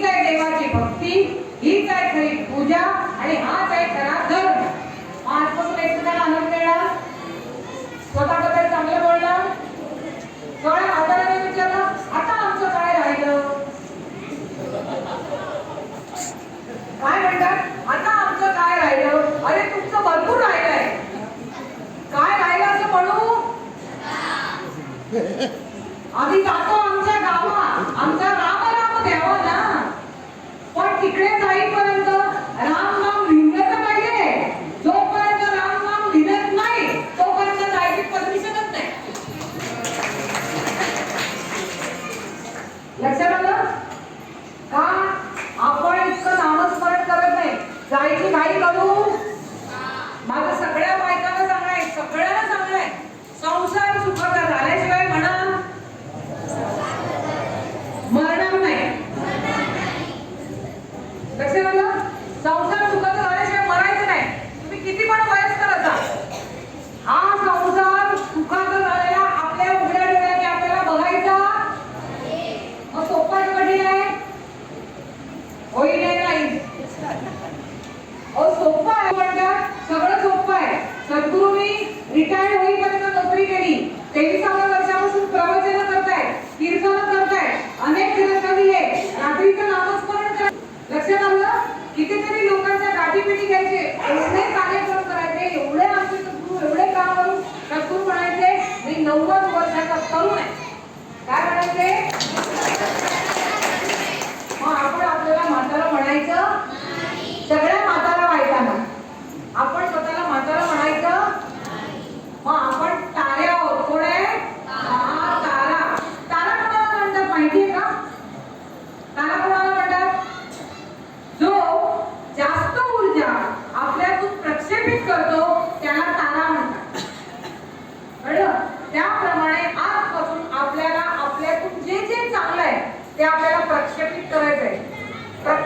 हीच आहे देवाची भक्ती? हीच आहे खरी पूजा? आणि हाच आहे खरा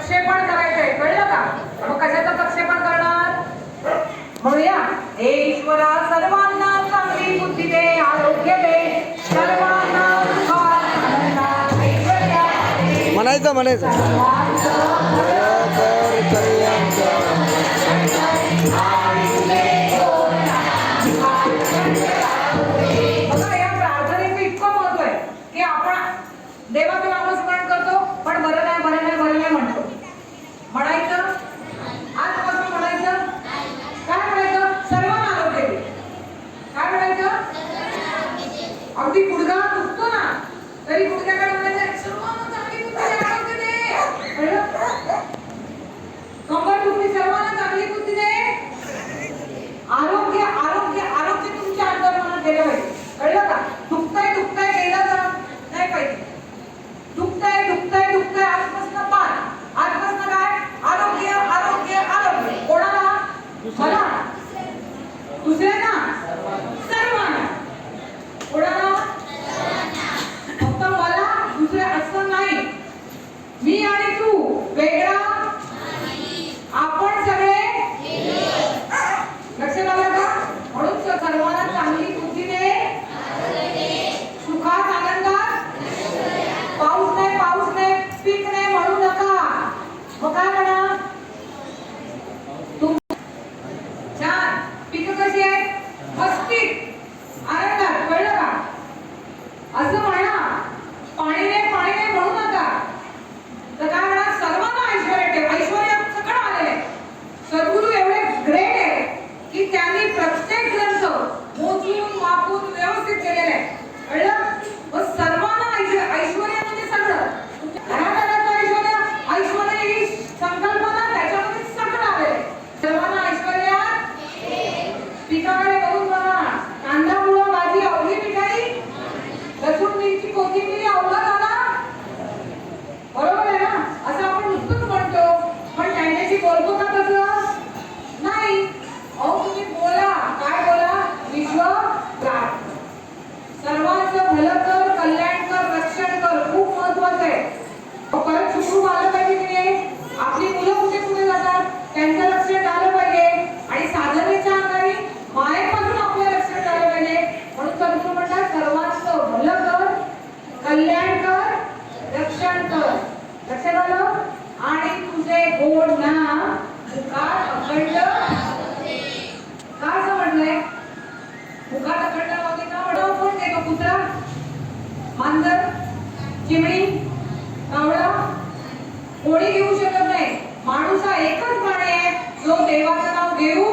प्रक्षेपण करायचंय कळलं का? मग कशाचं प्रक्षेपण करणार? म्हणूया हे ईश्वरा सर्वांना चांगली बुद्धी दे आरोग्य दे. सर्वांना म्हणायचं म्हणायचं. रक्षण कर रक्षण कर. लक्षात आलं? आणि तुझे गोड नाम मुखात अखंड काय समजलंय मुखात अखंड लावते का? म्हणून कोण देतो? कुत्रा? मांजर? चिमणी? कावळा? कोणी घेऊ शकत नाही. माणूस हा एकच प्राणी आहे. जो देवाचं नाव घेऊ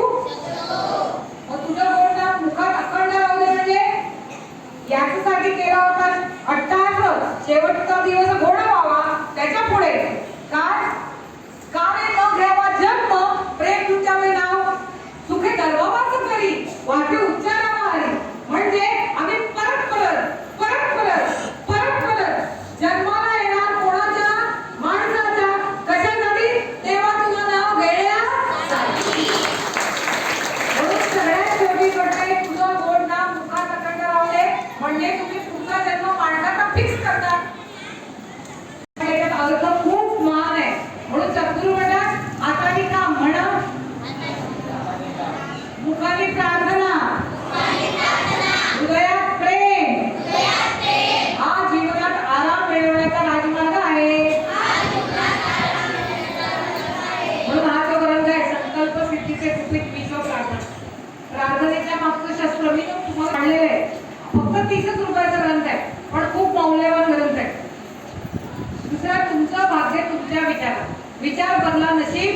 विचार बदला नशीब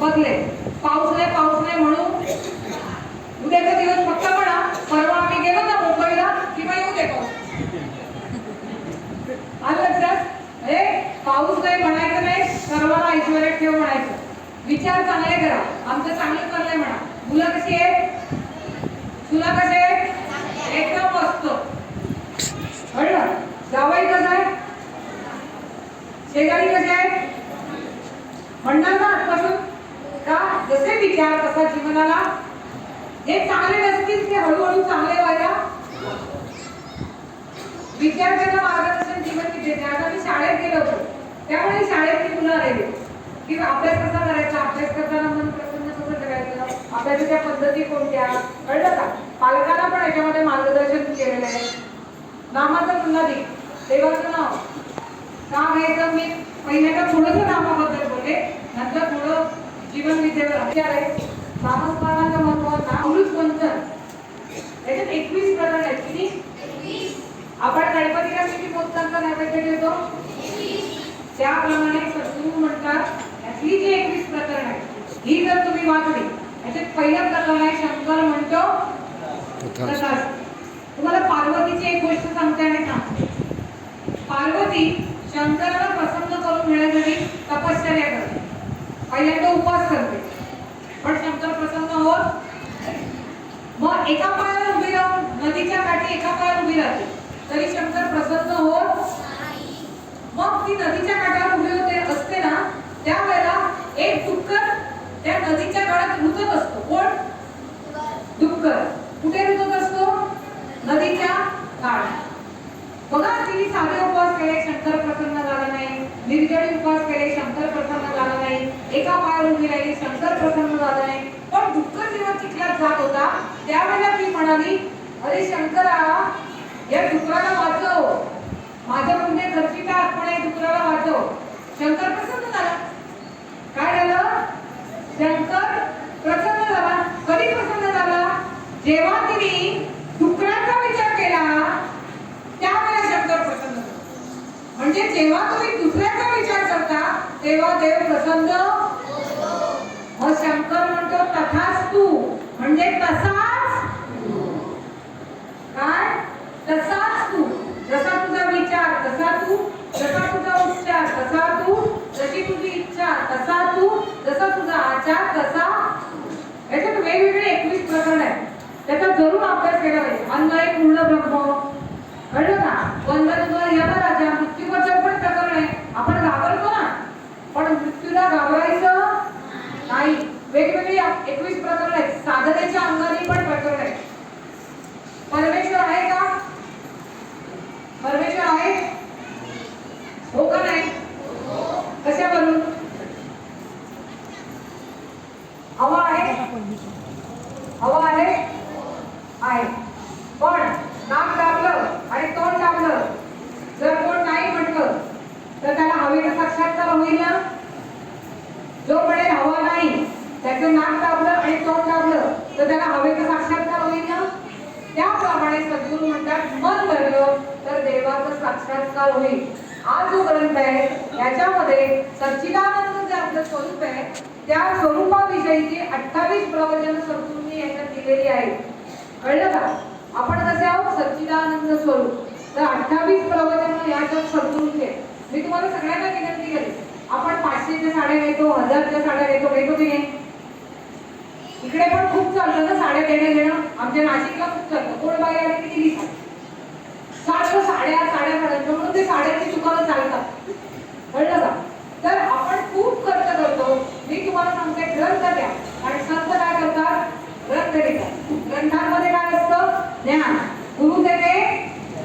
बदले. पाऊस नाही पाऊस नाही म्हणून उद्याचा दिवस फक्त म्हणा परवा आम्ही गेलो ना मुंबईला किंवा येऊ दे पाऊस आलं लक्षात? हे पाऊस नाही म्हणायचं नाही सर्वांना ऐश्वर्यात ठेव म्हणायचं. विचार चांगले करा. आमचं चांगलं चाललंय म्हणा. मुलं कशी आहेत? तुला कसे आहेत? एकदम मस्त. कळलं? जावाई कसं आहे? शेजारी कसे आहेत? म्हणणार ना आजपासून का जसे विचार तसा जीवनाला जे चांगले नसतील ते हळूहळू चांगले व्हायला. विद्यार्थ्यांना मार्गदर्शन जीवन विद्येचे आता मी शाळेत गेलो होतो त्यामुळे शाळेतली मुलं आलेली. की अभ्यास कसा करायचा? अभ्यास करताना मन प्रसन्न कसं करायचं? अभ्यासाच्या पद्धती कोणत्या? कळलं का? पालकांना पण याच्यामध्ये मार्गदर्शन केलेलं आहे. नामाचं पुन्हा दे देवाचं नाव. का घ्यायचं? मी पहिल्यांदा थोडंसं नामाबद्दल बोलले. नंतर थोडं जीवन विद्येवर हत्यार आहे. नामस्मरणाचं महत्त्व ना अमृत मंथन. याच्यात एकवीस प्रकार आहेत. किती? आपण गणपतीला किती मोदकांचा नैवेद्य देतो? त्याप्रमाणे सद्गुरू म्हणतात यातली जी एकवीस प्रकरण आहेत ही जर तुम्ही वाचली याच्यात पहिलं प्रकरण आहे शंकर म्हणतो तुम्हाला पार्वतीची एक गोष्ट सांगते आणि सांगते. पार्वती शंकराला प्रसन्न करून तपश्चर्या करते पहिल्यांदा उपवास करते. पण शंकर प्रसंग होत मग एका पायावर उभी राहून नदीच्या काठी एका पायावर उभी राहते तरी शंकर प्रसन्न होत मग ती नदीच्या काठावर उभी होते असते ना त्यावेळेला एक डुक्कर त्या नदीच्या काळात रुतत असतो कोण डुक्कर कुठे रुतत असतो नदीच्या काळात बघा तिने साधे उपवास केले शंकर प्रसन्न झाला नाही निर्जळी उपवास केले शंकर प्रसन्न झाला नाही एका पायावर उभी राहिली शंकर प्रसन्न झाला नाही. पण डुक्कर जेव्हा चिखलात जात होता त्यावेळेला ती म्हणाली अरे शंकरा या डुकराला वाचव. माझ्या पुण्य खर्चिता पण या डुकराला वाचव. शंकर प्रसन्न झाला. काय झालं? शंकर प्रसन्न झाला. कधी प्रसन्न झाला? जेव्हा तिने डुकराचा विचार केला त्यावेळेला शंकर प्रसन्न झाला. म्हणजे जेव्हा तुम्ही दुसऱ्याचा विचार करता तेव्हा देव प्रसन्न शंकर म्हणतो तथाच तू. म्हणजे तसाच काय? तसाच तू. जसा तुझा विचार तसा तू. जसा तुझा उच्चार तसा तू. जशी तुझी इच्छा तसा तू. जसा तुझा आचार तसा याच्यात वेगवेगळे एकवीस प्रकरण आहेत. त्याचा जरूर अभ्यास केला पाहिजे. अन्न एक पूर्ण ब्रह्म. कळलं ना वंदन यमराजा मृत्यूबद्दल पण प्रकरण आहे आपण घाबरतो ना पण मृत्यूला घाबरायचं नाही वेगवेगळी एकवीस प्रकरण आहेत अंगाने पण प्रकरण आहे. परमेश्वर आहे का? परमेश्वर आहे? हो का नाही? कशावरून हवा आहे? हवा आहे? आहे. पण नाक दाबलं आणि तोंड दाबलं. जर कोण नाही म्हटलं तर त्याला हवेचा साक्षात्कार होईल ना? जो म्हणे हवा नाही त्याचं नाक दाबलं आणि तोंड दाबलं तर त्याला हवेचा साक्षात्कार होईल ना? त्याप्रमाणे सद्गुरू म्हणतात मन भरलं तर देवाचा साक्षात्कार होईल. हा जो ग्रंथ आहे याच्यामध्ये सच्चिदानंद जे आपलं स्वरूप आहे त्या स्वरूपाविषयीची अठ्ठावीस प्रवचन सद्गुरूंनी यांच्यात दिलेली आहेत कळलं का? आपण कसे आहोत सच्चिदानंद स्वरूप. तर अठ्ठावीस प्रवचन याच्यात सद्गुरूंचे मी तुम्हाला सगळ्यांना विनंती केली आपण पाचशेच्या साड्या घेतो हजारच्या साड्या घेतो घेतो की नाही? इकडे पण खूप चालतं ना साड्या देणं घेणं आमच्या नाशिकला खूप चालतं कोण बाई आले किती दिली? सारखं साड्या साड्या काढायचं म्हणून ते साड्यांची दुकानं चालतात. कळलं का? तर आपण खूप खर्च करतो. मी तुम्हाला सांगते ग्रंथ द्या. आणि संत काय करतात? ग्रंथ देतात ग्रंथांमध्ये काय असतं? ज्ञान गुरु देते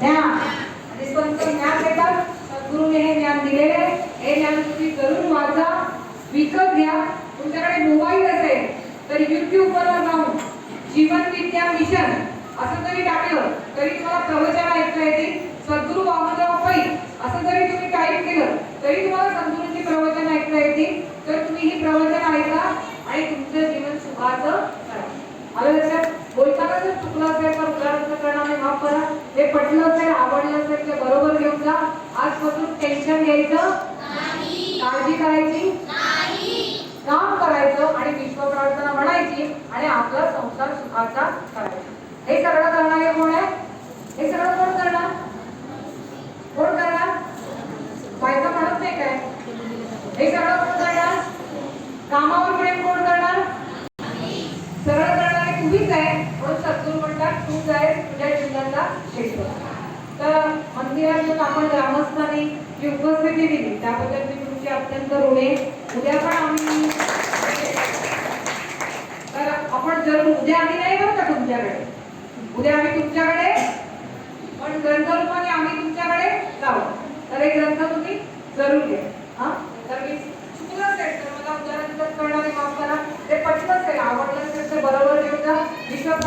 ज्ञान आणि संत ज्ञान देतात सद्गुरूने हे ज्ञान दिलेले आहे. हे ज्ञान तुम्ही जरूर वाचा विकत घ्या तुमच्याकडे मोबाईल असेल तर तर युट्यूबवर जाऊन विद्या मिशन. असं जरी टाकलं तरी तुम्हाला प्रवचन ऐकता येतील सद्गुरू वामनराव पै असं जरी तुम्ही टाईप केलं तरी तुम्हाला सद्गुरूंची प्रवचन ऐकता येतील तर तुम्ही ही प्रवचन ऐका आणि तुमचं जीवन सुखाचं करा. आलं लक्षात? बोलताना जर चुकलं असेल तर उदाहरण करणारे माफ करा. हे पटलं असेल आवडलं असेल ते बरोबर घेऊन जा. आजपासून टेन्शन घ्यायचं. काळजी करायची. काम करायचं आणि विश्व प्रार्थना म्हणायची आणि आपला संसार सुखाचा करायचा. हे सगळं करणारे कोण आहे हे सगळं कोण करणार? कोण करणार? बायका म्हणत नाही काय? हे सगळं कोण करणार? कामावर प्रेम कोण करणार? सरळ करणारे तुम्हीच आहे. म्हणून सद्गुरू म्हणतात तूच आहे तुझ्या जीवनाचा शेतकरी तर मंदिरात येऊन आपण ग्रामस्थांनी जी उपस्थिती दिली. त्याबद्दल मी तुमची अत्यंत ऋणे. उद्या पण आम्ही आपण जर उद्या आम्ही नाही बरं का तुमच्याकडे? उद्या आम्ही तुमच्याकडे पण ग्रंथरूपाने आम्ही तुमच्याकडे जाऊ. तर हे ग्रंथ तुम्ही जरूर घ्या. हा? तर मी चुकलं असेल तर मला उदाहरण कळणार माफ करा. ते पटलं असेल आवडलं असेल तर बरोबर घेऊन जा विश्वास